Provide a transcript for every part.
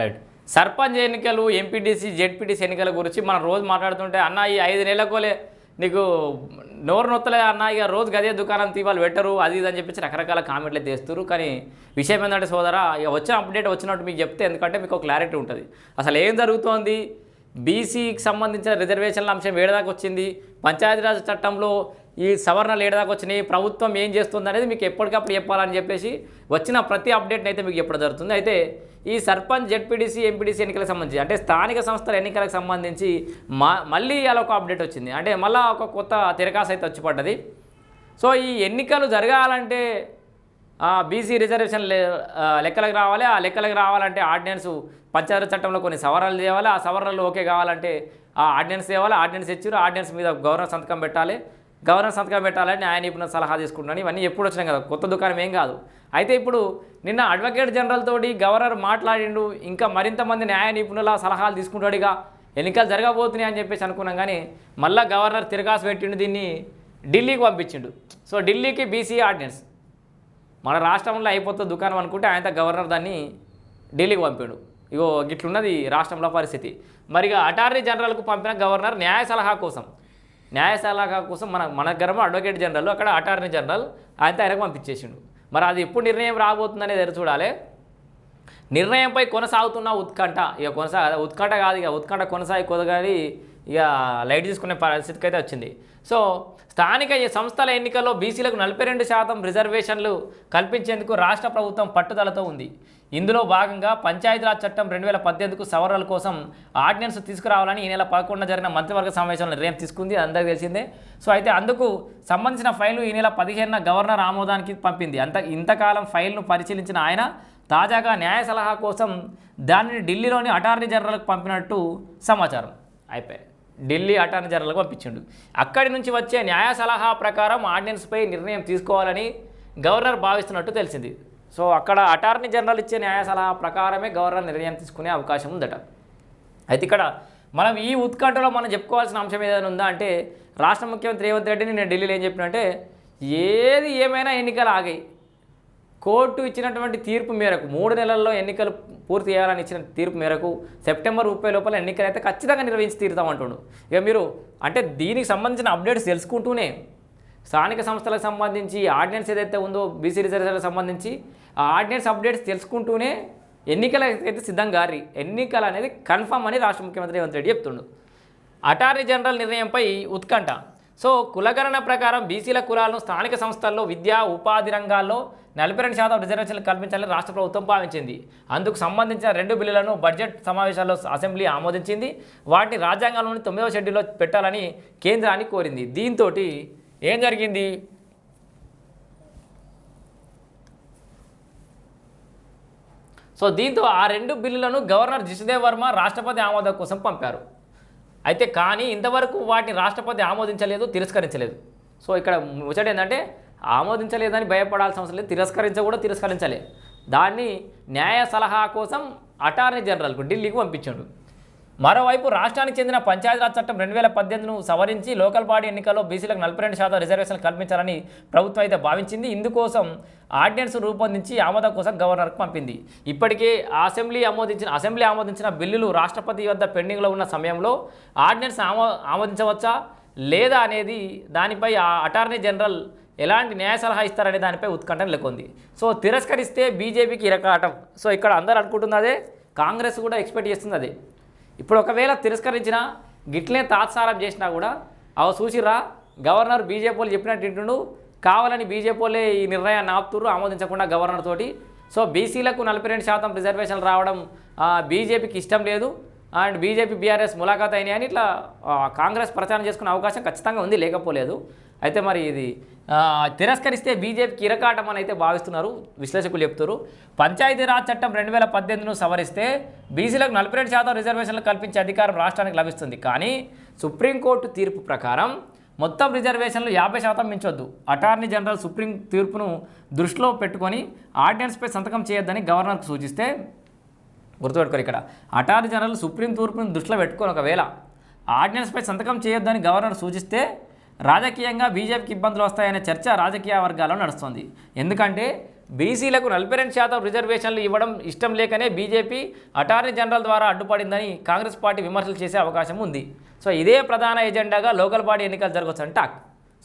Right sarpanch ఎన్నికలు MPTC ZPTC ఎన్నికల గురించి మనం రోజు మాట్లాడుతుంటే అన్న ఈ ఐదు నెలలకోలే నీకు నోరు నొత్తలే అన్న ఇక రోజు గదే దుకాణం తీవాళ్ళు పెట్టరు అది ఇది అని చెప్పేసి రకరకాల కామెంట్లు తీస్తారు కానీ విషయం ఏంటంటే సోదరా ఇక వచ్చిన అప్డేట్ వచ్చినట్టు మీకు చెప్తే ఎందుకంటే మీకు ఒక క్లారిటీ ఉంటుంది. అసలు ఏం జరుగుతోంది? బీసీకి సంబంధించిన రిజర్వేషన్ల అంశం ఏడదాకా వచ్చింది. పంచాయతీరాజ్ చట్టంలో ఈ సవరణలు ఏడదాకా వచ్చినాయి. ప్రభుత్వం ఏం చేస్తుంది అనేది మీకు ఎప్పటికప్పుడు చెప్పాలని చెప్పేసి వచ్చిన ప్రతి అప్డేట్ని అయితే మీకు చెప్పడం జరుగుతుంది. అయితే ఈ సర్పంచ్ జెడ్పీటీసీ ఎంపీడీసీ ఎన్నికలకు సంబంధించి అంటే స్థానిక సంస్థల ఎన్నికలకు సంబంధించి మళ్ళీ అలా ఒక అప్డేట్ వచ్చింది. అంటే మళ్ళీ ఒక కొత్త తిరకాసు అయితే వచ్చి పడ్డది సో ఈ ఎన్నికలు జరగాలంటే బీసీ రిజర్వేషన్ లెక్కలకు రావాలి. ఆ లెక్కలకు రావాలంటే ఆర్డినెన్స్ పంచాయతీ చట్టంలో కొన్ని సవరణలు చేయాలి. ఆ సవరణలు ఓకే కావాలంటే ఆ ఆర్డినెన్స్ తేవాలి. ఆర్డినెన్స్ ఇచ్చారు. ఆర్డినెన్స్ మీద గవర్నర్ సంతకం పెట్టాలి. గవర్నర్ సంతకం పెట్టాలని న్యాయ నిపుణుల సలహా తీసుకుంటున్నాను. ఇవన్నీ ఎప్పుడు వచ్చినాయి కదా కొత్త దుకాణం ఏం కాదు. అయితే ఇప్పుడు నిన్న అడ్వకేట్ జనరల్ తోటి గవర్నర్ మాట్లాడిండు ఇంకా మరింత మంది న్యాయ నిపుణుల సలహాలు తీసుకుంటాడుగా ఎన్నికలు జరగబోతున్నాయి అని చెప్పేసి అనుకున్నాం కానీ మళ్ళీ గవర్నర్ తిరగాసు పెట్టిండు దీన్ని ఢిల్లీకి పంపించిండు. సో ఢిల్లీకి బీసీ ఆర్డినెన్స్. మన రాష్ట్రంలో అయిపోతుంది దుకాణం అనుకుంటే ఆయన గవర్నర్ దాన్ని ఢిల్లీకి పంపాడు. ఇగో గిట్లున్నది రాష్ట్రంలో పరిస్థితి. మరి ఇక అటార్నీ జనరల్కు పంపిన గవర్నర్ న్యాయ సలహా కోసం న్యాయ సలహా కోసం మన మన గర్భం అడ్వకేట్ జనరల్ అక్కడ అటార్నీ జనరల్ ఆయనతో ఆయనకు పంపించేసిండు. మరి అది ఎప్పుడు నిర్ణయం రాబోతుందనేది ఎదురు చూడాలి? నిర్ణయంపై కొనసాగుతున్న ఉత్కంఠ. ఇక కొనసా ఉత్కంఠ కాదు ఇక ఉత్కంఠ కొనసాగి కొదగాని ఇక లైట్ తీసుకునే పరిస్థితికి అయితే వచ్చింది. సో స్థానిక ఈ సంస్థల ఎన్నికల్లో బీసీలకు నలభై రెండు శాతం రిజర్వేషన్లు కల్పించేందుకు రాష్ట్ర ప్రభుత్వం పట్టుదలతో ఉంది. ఇందులో భాగంగా పంచాయతీరాజ్ చట్టం రెండు వేల పద్దెనిమిదికు సవరణల కోసం ఆర్డినెన్స్ తీసుకురావాలని ఈ నెల పదకొండున జరిగిన మంత్రివర్గ సమావేశంలో నిర్ణయం తీసుకుంది అందరికీ తెలిసిందే. సో అయితే అందుకు సంబంధించిన ఫైలు ఈ నెల పదిహేనున గవర్నర్ ఆమోదానికి పంపింది. అంత ఇంతకాలం ఫైల్ను పరిశీలించిన ఆయన తాజాగా న్యాయ సలహా కోసం దానిని ఢిల్లీలోని అటార్నీ జనరల్కి పంపినట్టు సమాచారం అయిపోయి ఢిల్లీ అటార్నీ జనరల్కు పంపించిండు. అక్కడి నుంచి వచ్చే న్యాయ సలహా ప్రకారం ఆర్డినెన్స్పై నిర్ణయం తీసుకోవాలని గవర్నర్ భావిస్తున్నట్టు తెలిసింది. సో అక్కడ అటార్నీ జనరల్ ఇచ్చే న్యాయ సలహా ప్రకారమే గవర్నర్ నిర్ణయం తీసుకునే అవకాశం ఉందట. అయితే ఇక్కడ మనం ఈ ఉత్కంఠలో మనం చెప్పుకోవాల్సిన అంశం ఏదైనా ఉందా అంటే రాష్ట్ర ముఖ్యమంత్రి రేవంత్ రెడ్డిని నేను ఢిల్లీలో ఏం చెప్పినంటే ఏది ఏమైనా ఎన్నికలు ఆగాయి. కోర్టు ఇచ్చినటువంటి తీర్పు మేరకు మూడు నెలల్లో ఎన్నికలు పూర్తి చేయాలని ఇచ్చిన తీర్పు మేరకు సెప్టెంబర్ ముప్పై లోపల ఎన్నికలు అయితే ఖచ్చితంగా నిర్వహించి తీరుతామంటుండు. ఇక మీరు అంటే దీనికి సంబంధించిన అప్డేట్స్ తెలుసుకుంటూనే స్థానిక సంస్థలకు సంబంధించి ఆర్డినెన్స్ ఏదైతే ఉందో బీసీ రిజర్వేషన్లకు సంబంధించి ఆ ఆర్డినెన్స్ అప్డేట్స్ తెలుసుకుంటూనే ఎన్నికలు అయితే సిద్ధంగా గారి ఎన్నికలు అనేది కన్ఫర్మ్ అని రాష్ట్ర ముఖ్యమంత్రి రేవంత్ రెడ్డి చెప్తుండు. అటార్నీ జనరల్ నిర్ణయంపై ఉత్కంఠ. సో కులగణన ప్రకారం బీసీల కులాలను స్థానిక సంస్థల్లో విద్యా ఉపాధి రంగాల్లో నలభై రెండు శాతం రిజర్వేషన్లు కల్పించాలని రాష్ట్ర ప్రభుత్వం భావించింది. అందుకు సంబంధించిన రెండు బిల్లులను బడ్జెట్ సమావేశాల్లో అసెంబ్లీ ఆమోదించింది. వాటిని రాజ్యాంగంలోని తొమ్మిదవ షెడ్యూల్లో పెట్టాలని కేంద్రాన్ని కోరింది. దీంతో ఏం జరిగింది? సో దీంతో ఆ రెండు బిల్లులను గవర్నర్ జిష్దేవ్ వర్మ రాష్ట్రపతి ఆమోదం కోసం పంపారు. అయితే కానీ ఇంతవరకు వాటిని రాష్ట్రపతి ఆమోదించలేదు తిరస్కరించలేదు. సో ఇక్కడ ముచ్చట ఏంటంటే ఆమోదించలేదని భయపడాల్సిన అవసరం లేదు తిరస్కరించ కూడా తిరస్కరించలే. దాన్ని న్యాయ సలహా కోసం అటార్నీ జనరల్కు ఢిల్లీకి పంపించాడు. మరోవైపు రాష్ట్రానికి చెందిన పంచాయతీరాజ్ చట్టం రెండు వేల పద్దెనిమిదిను సవరించి లోకల్ బాడీ ఎన్నికల్లో బీసీలకు నలభై రెండు శాతం రిజర్వేషన్లు కల్పించాలని ప్రభుత్వం అయితే భావించింది. ఇందుకోసం ఆర్డినెన్స్ రూపొందించి ఆమోదం కోసం గవర్నర్కు పంపింది. ఇప్పటికే అసెంబ్లీ ఆమోదించిన అసెంబ్లీ ఆమోదించిన బిల్లులు రాష్ట్రపతి వద్ద పెండింగ్లో ఉన్న సమయంలో ఆర్డినెన్స్ ఆమో ఆమోదించవచ్చా? లేదా అనేది దానిపై ఆ అటార్నీ జనరల్ ఎలాంటి న్యాయ సలహా ఇస్తారనే దానిపై ఉత్కంఠ నెలకొంది. సో తిరస్కరిస్తే బీజేపీకి ఇరకాటం. సో ఇక్కడ అందరూ అనుకుంటుంది అదే కాంగ్రెస్ కూడా ఎక్స్పెక్ట్ చేస్తుంది అదే ఇప్పుడు ఒకవేళ తిరస్కరించినా గిట్లే తాత్సారం చేసినా కూడా అవ చూసిరా గవర్నర్ బీజేపీ వాళ్ళు చెప్పినట్టు వింటుండు కావాలని బీజేపీ వాళ్ళే ఈ నిర్ణయాన్ని ఆపుతురు ఆమోదించకుండా గవర్నర్ తోటి. సో బీసీలకు నలభై రెండు శాతం రిజర్వేషన్లు రావడం బీజేపీకి ఇష్టం లేదు. అండ్ బీజేపీ బీఆర్ఎస్ ములాఖాత్ అయినాయని ఇట్లా కాంగ్రెస్ ప్రచారం చేసుకునే అవకాశం ఖచ్చితంగా ఉంది లేకపోలేదు. అయితే మరి ఇది తిరస్కరిస్తే బీజేపీకి ఇరకాటం అని అయితే భావిస్తున్నారు విశ్లేషకులు చెప్తారు పంచాయతీరాజ్ చట్టం రెండు వేల పద్దెనిమిదిను సవరిస్తే బీసీలకు నలభై రెండు శాతం రిజర్వేషన్లు కల్పించే అధికారం రాష్ట్రానికి లభిస్తుంది. కానీ సుప్రీంకోర్టు తీర్పు ప్రకారం మొత్తం రిజర్వేషన్లు యాభై శాతం మించొద్దు. అటార్నీ జనరల్ సుప్రీం తీర్పును దృష్టిలో పెట్టుకొని ఆర్డినెన్స్పై సంతకం చేయొద్దని గవర్నర్కు సూచిస్తే గుర్తుపెట్టుకోరు ఇక్కడ. అటార్నీ జనరల్ సుప్రీం తూర్పును దృష్టిలో పెట్టుకొని ఒకవేళ ఆర్డినెన్స్పై సంతకం చేయొద్దని గవర్నర్ సూచిస్తే రాజకీయంగా బీజేపీకి ఇబ్బందులు వస్తాయనే చర్చ రాజకీయ వర్గాల్లో నడుస్తుంది. ఎందుకంటే బీసీలకు నలభై రెండు శాతం రిజర్వేషన్లు ఇవ్వడం ఇష్టం లేకనే బీజేపీ అటార్నీ జనరల్ ద్వారా అడ్డుపడిందని కాంగ్రెస్ పార్టీ విమర్శలు చేసే అవకాశం ఉంది. సో ఇదే ప్రధాన ఎజెండాగా లోకల్ బాడీ ఎన్నికలు జరగవచ్చు అని టాక్.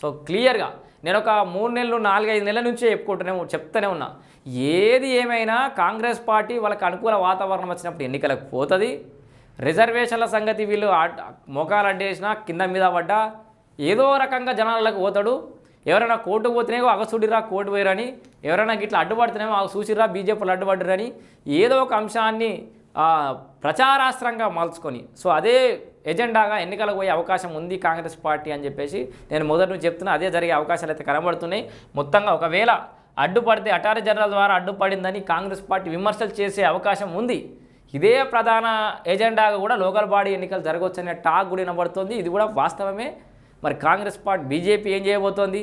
సో క్లియర్గా నేను ఒక మూడు నెలలు నాలుగైదు నెలల నుంచే చెప్పుకుంటూనే చెప్తూనే ఉన్నా. ఏది ఏమైనా కాంగ్రెస్ పార్టీ వాళ్ళకి అనుకూల వాతావరణం వచ్చినప్పుడు ఎన్నికలకు పోతుంది. రిజర్వేషన్ల సంగతి వీళ్ళు ఆ- అడ్డేసినా కింద మీద పడ్డా ఏదో రకంగా జనాలకు పోతాడు. ఎవరైనా కోర్టు పోతేనేమో అగసుడిరా కోర్టు పోయిరని ఎవరైనా గిట్లా అడ్డుపడుతున్నామో అగ చూసిరా బీజేపీలు అడ్డుపడ్డరని ఏదో ఒక అంశాన్ని ప్రచారాస్త్రంగా మలుచుకొని. సో అదే ఎజెండాగా ఎన్నికలకు పోయే అవకాశం ఉంది కాంగ్రెస్ పార్టీ అని చెప్పేసి నేను మొదటి నుంచి చెప్తున్నా. అదే జరిగే అవకాశాలు అయితే కనబడుతున్నాయి. మొత్తంగా ఒకవేళ అడ్డుపడితే అటార్నీ జనరల్ ద్వారా అడ్డుపడిందని కాంగ్రెస్ పార్టీ విమర్శలు చేసే అవకాశం ఉంది. ఇదే ప్రధాన ఎజెండాగా కూడా లోకల్ బాడీ ఎన్నికలు జరగవచ్చనే టాక్ కూడా వినబడుతుంది. ఇది కూడా వాస్తవమే. మరి కాంగ్రెస్ పార్టీ బీజేపీ ఏం చేయబోతోంది?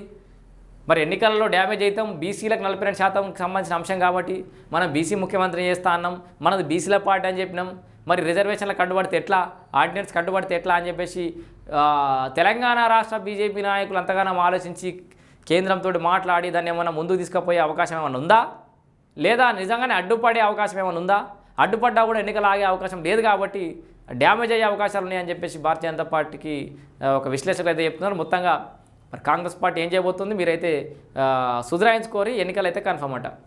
మరి ఎన్నికలలో డ్యామేజ్ అవుతాం బీసీలకు నలభై రెండు శాతంకి సంబంధించిన అంశం కాబట్టి మనం బీసీ ముఖ్యమంత్రి చేస్తా అన్నాం. మనది బీసీల పార్టీ అని చెప్పినాం. మరి రిజర్వేషన్లకు కట్టుబడితే ఎట్లా? ఆర్డినెన్స్ కట్టుబడితే ఎట్లా అని చెప్పేసి తెలంగాణ రాష్ట్ర బీజేపీ నాయకులు అంతగానో ఆలోచించి కేంద్రంతో మాట్లాడి దాన్ని ఏమైనా ముందుకు తీసుకుపోయే అవకాశం ఏమైనా ఉందా? లేదా నిజంగానే అడ్డుపడే అవకాశం ఏమైనా ఉందా? అడ్డుపడ్డా కూడా ఎన్నికలు ఆగే అవకాశం లేదు కాబట్టి డ్యామేజ్ అయ్యే అవకాశాలు ఉన్నాయని చెప్పేసి భారతీయ జనతా పార్టీకి ఒక విశ్లేషకులు అయితే చెప్తున్నారు. మొత్తంగా మరి కాంగ్రెస్ పార్టీ ఏం చేయబోతుంది మీరైతే సుధరాయించుకోరి ఎన్నికలు అయితే కన్ఫర్మ్ అంట.